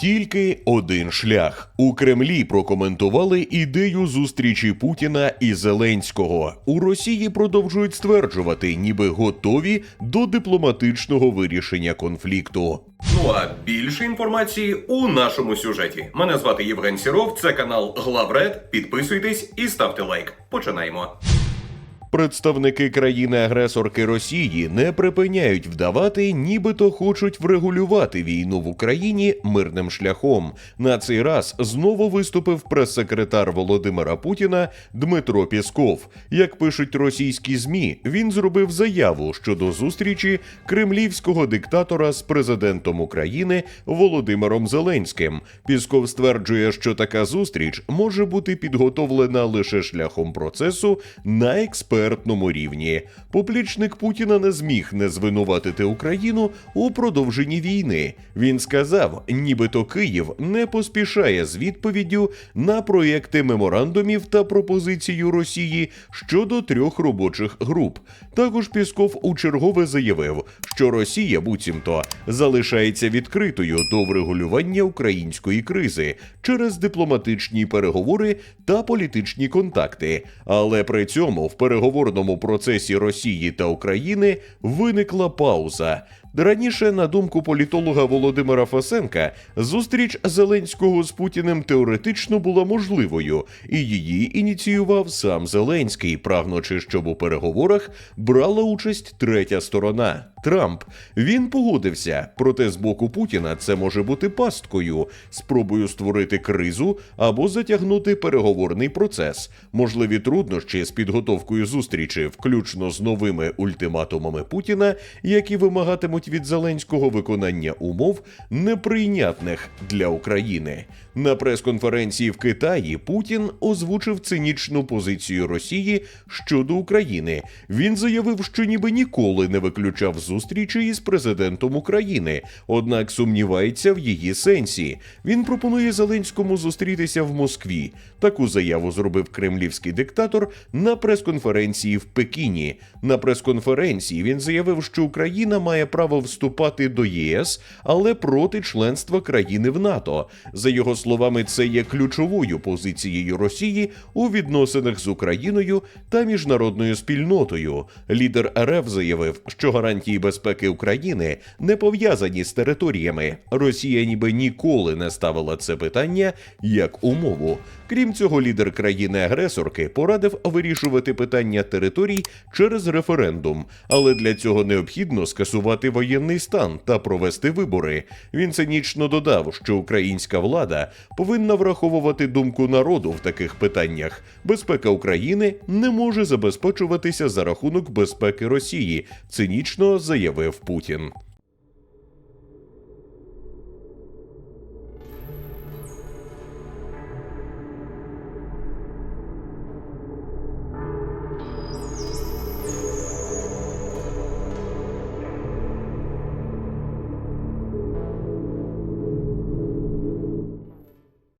Тільки один шлях у Кремлі прокоментували ідею зустрічі Путіна і Зеленського. У Росії продовжують стверджувати, ніби готові до дипломатичного вирішення конфлікту. Ну а більше інформації у нашому сюжеті. Мене звати Євген Сіров, це канал Главред. Підписуйтесь і ставте лайк. Починаємо. Представники країни-агресорки Росії не припиняють вдавати, нібито хочуть врегулювати війну в Україні мирним шляхом. На цей раз знову виступив прес-секретар Володимира Путіна Дмитро Пісков. Як пишуть російські змі, він зробив заяву щодо зустрічі кремлівського диктатора з президентом України Володимиром Зеленським. Пісков стверджує, що така зустріч може бути підготовлена лише шляхом процесу на експертному рівні. Поплічник Путіна не зміг не звинуватити Україну у продовженні війни. Він сказав, нібито Київ не поспішає з відповіддю на проєкти меморандумів та пропозицію Росії щодо трьох робочих груп. Також Пісков у чергове заявив, що Росія буцімто залишається відкритою до врегулювання української кризи через дипломатичні переговори та політичні контакти. Але при цьому в переговорному процесі Росії та України виникла пауза. Раніше, на думку політолога Володимира Фасенка, зустріч Зеленського з Путіним теоретично була можливою, і її ініціював сам Зеленський, прагнучи, щоб у переговорах брала участь третя сторона. Трамп він погодився, проте з боку Путіна це може бути пасткою, спробою створити кризу або затягнути переговорний процес. Можливі труднощі з підготовкою зустрічі, включно з новими ультиматумами Путіна, які вимагатимуть від Зеленського виконання умов, неприйнятних для України. На прес-конференції в Китаї Путін озвучив цинічну позицію Росії щодо України. Він заявив, що ніби ніколи не виключав зустрічі із президентом України, однак сумнівається в її сенсі. Він пропонує Зеленському зустрітися в Москві. Таку заяву зробив кремлівський диктатор на прес-конференції в Пекіні. На прес-конференції він заявив, що Україна має право вступати до ЄС, але проти членства країни в НАТО. За його словами, це є ключовою позицією Росії у відносинах з Україною та міжнародною спільнотою. Лідер РФ заявив, що гарантії безпеки України не пов'язані з територіями. Росія ніби ніколи не ставила це питання як умову. Крім цього, лідер країни-агресорки порадив вирішувати питання територій через референдум, але для цього необхідно скасувати воєнний стан та провести вибори. Він цинічно додав, що українська влада повинна враховувати думку народу в таких питаннях. Безпека України не може забезпечуватися за рахунок безпеки Росії, цинічно заявив Путін.